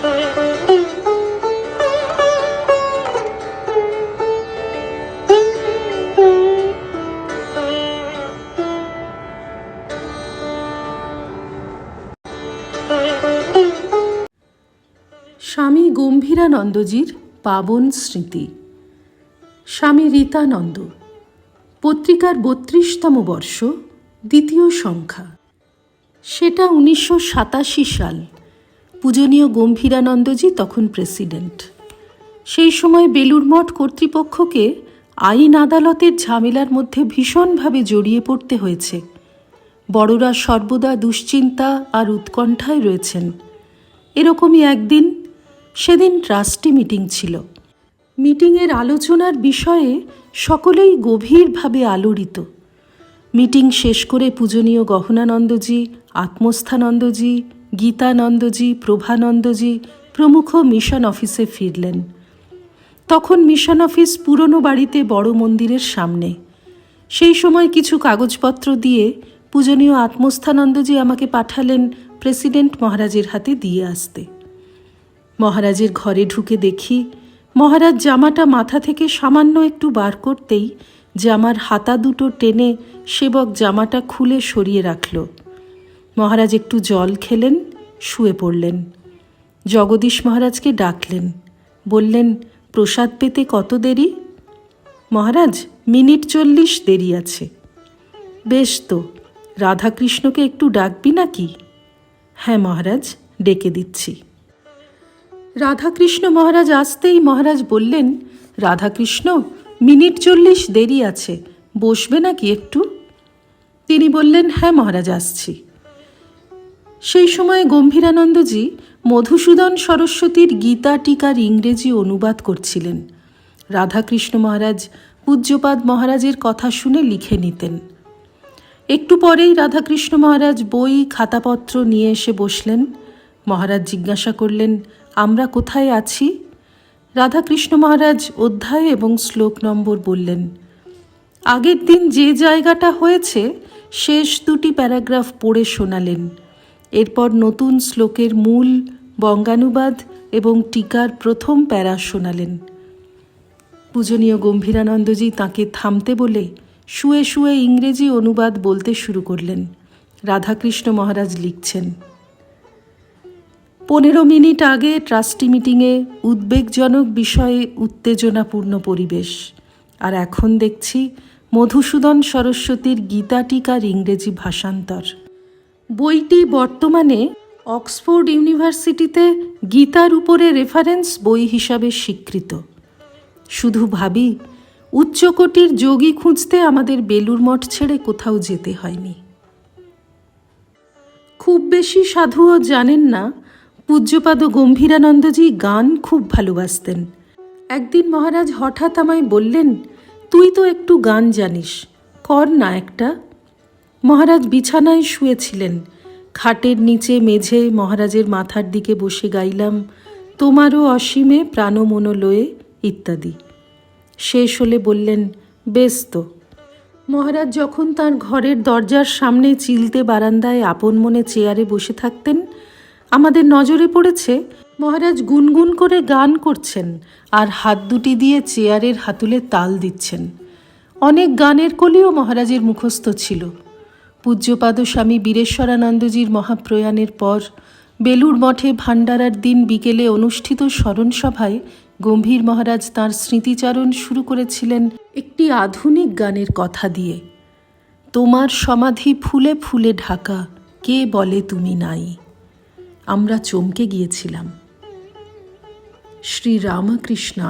স্বামী গম্ভীরানন্দজির পাবন স্মৃতি। স্বামী রীতানন্দ। পত্রিকার বত্রিশতম বর্ষ, দ্বিতীয় সংখ্যা। সেটা উনিশশো সাতাশি সাল। পূজনীয় গম্ভীরানন্দজি তখন প্রেসিডেন্ট। সেই সময় বেলুর মঠ কর্তৃপক্ষকে আইন আদালতের ঝামেলার মধ্যে ভীষণভাবে জড়িয়ে পড়তে হয়েছে। বড়রা সর্বদা দুশ্চিন্তা আর উৎকণ্ঠায় রয়েছেন। এরকমই একদিন, সেদিন ট্রাস্টি মিটিং ছিল। মিটিংয়ের আলোচনার বিষয়ে সকলেই গভীরভাবে আলোড়িত। মিটিং শেষ করে পূজনীয় গহনানন্দজি, আত্মস্থানন্দজি গীতানন্দজি, প্রভানন্দজি প্রমুখ মিশন অফিসে ফিরলেন। তখন মিশন অফিস পুরনো বাড়িতে বড় মন্দিরের সামনে। সেই সময় কিছু কাগজপত্র দিয়ে পূজনীয় আত্মস্থানন্দজি আমাকে পাঠালেন প্রেসিডেন্ট মহারাজের হাতে দিয়ে আসতে। মহারাজের ঘরে ঢুকে দেখি, মহারাজ জামাটা মাথা থেকে সামান্য একটু বার করতেই জামার হাতা দুটো টেনে সেবক জামাটা খুলে সরিয়ে রাখল। মহারাজ একটু জল খেলেন, শুয়ে পড়লেন। জগদীশ মহারাজকে ডাকলেন, বললেন, প্রসাদ পেতে কত দেরি? মহারাজ, মিনিট চল্লিশ দেরি আছে। বেশ তো, রাধাকৃষ্ণকে একটু ডাকবি নাকি? হ্যাঁ মহারাজ, ডেকে দিচ্ছি। রাধাকৃষ্ণ মহারাজ আসতেই মহারাজ বললেন, রাধাকৃষ্ণ, মিনিট চল্লিশ দেরি আছে, বসবে নাকি একটু? তিনি বললেন হ্যাঁ মহারাজ, আসছি। সেই সময় গম্ভীরানন্দজি মধুসূদন সরস্বতীর গীতা টিকার ইংরেজি অনুবাদ করছিলেন। রাধাকৃষ্ণ মহারাজ পূজ্যপাদ মহারাজের কথা শুনে লিখে নিতেন। একটু পরেই রাধাকৃষ্ণ মহারাজ বই, খাতাপত্র নিয়ে এসে বসলেন। মহারাজ জিজ্ঞাসা করলেন, আমরা কোথায় আছি? রাধাকৃষ্ণ মহারাজ অধ্যায় এবং শ্লোক নম্বর বললেন, আগের দিন যে জায়গাটা হয়েছে, শেষ দুটি প্যারাগ্রাফ পড়ে শোনালেন। এরপর নতুন শ্লোকের মূল বঙ্গানুবাদ এবং টিকার প্রথম প্যারা শোনালেন। পূজনীয় গম্ভীরানন্দজি তাকে থামতে বলে শুয়ে শুয়ে ইংরেজি অনুবাদ বলতে শুরু করলেন। রাধাকৃষ্ণ মহারাজ লিখছেন, পনেরো মিনিট আগে ট্রাস্টি মিটিংয়ে উদ্বেগজনক বিষয়ে উত্তেজনাপূর্ণ পরিবেশ, আর এখন দেখছি মধুসূদন সরস্বতীর গীতা টিকার ইংরেজি ভাষান্তর। বইটি বর্তমানে অক্সফোর্ড ইউনিভার্সিটিতে গীতার উপরে রেফারেন্স বই হিসাবে স্বীকৃত। শুধু ভাবি, উচ্চকোটির যোগী খুঁজতে আমাদের বেলুর মঠ ছেড়ে কোথাও যেতে হয়নি। খুব বেশি সাধুও জানেন না, পূজ্যপাদ গম্ভীরানন্দজি গান খুব ভালোবাসতেন। একদিন মহারাজ হঠাৎ আমায় বললেন, তুই তো একটু গান জানিস, কর না একটা। মহারাজ বিছানায় শুয়েছিলেন। খাটের নিচে মেঝে মহারাজের মাথার দিকে বসে গাইলাম, তোমারও অসীমে প্রাণমনোলয়ে ইত্যাদি। শেষ হলে বললেন, বেশ তো। মহারাজ যখন তার ঘরের দরজার সামনে চিলতে বারান্দায় আপন মনে চেয়ারে বসে থাকতেন, আমাদের নজরে পড়েছে, মহারাজ গুনগুন করে গান করছেন আর হাত দুটি দিয়ে চেয়ারের হাতুলে তাল দিচ্ছেন। অনেক গানের কলিও মহারাজের মুখস্থ ছিল। পূজ্যপাদ স্বামী বীরেশ্বরানন্দজির মহাপ্রয়াণের পর বেলুর মঠে ভাণ্ডারার দিন বিকেলে অনুষ্ঠিত স্মরণসভায় গম্ভীর মহারাজ তাঁর স্মৃতিচারণ শুরু করেছিলেন একটি আধুনিক গানের কথা দিয়ে। তোমার সমাধি ফুলে ফুলে ঢাকা, কে বলে তুমি নাই? আমরা চমকে গিয়েছিলাম। শ্রী রামকৃষ্ণ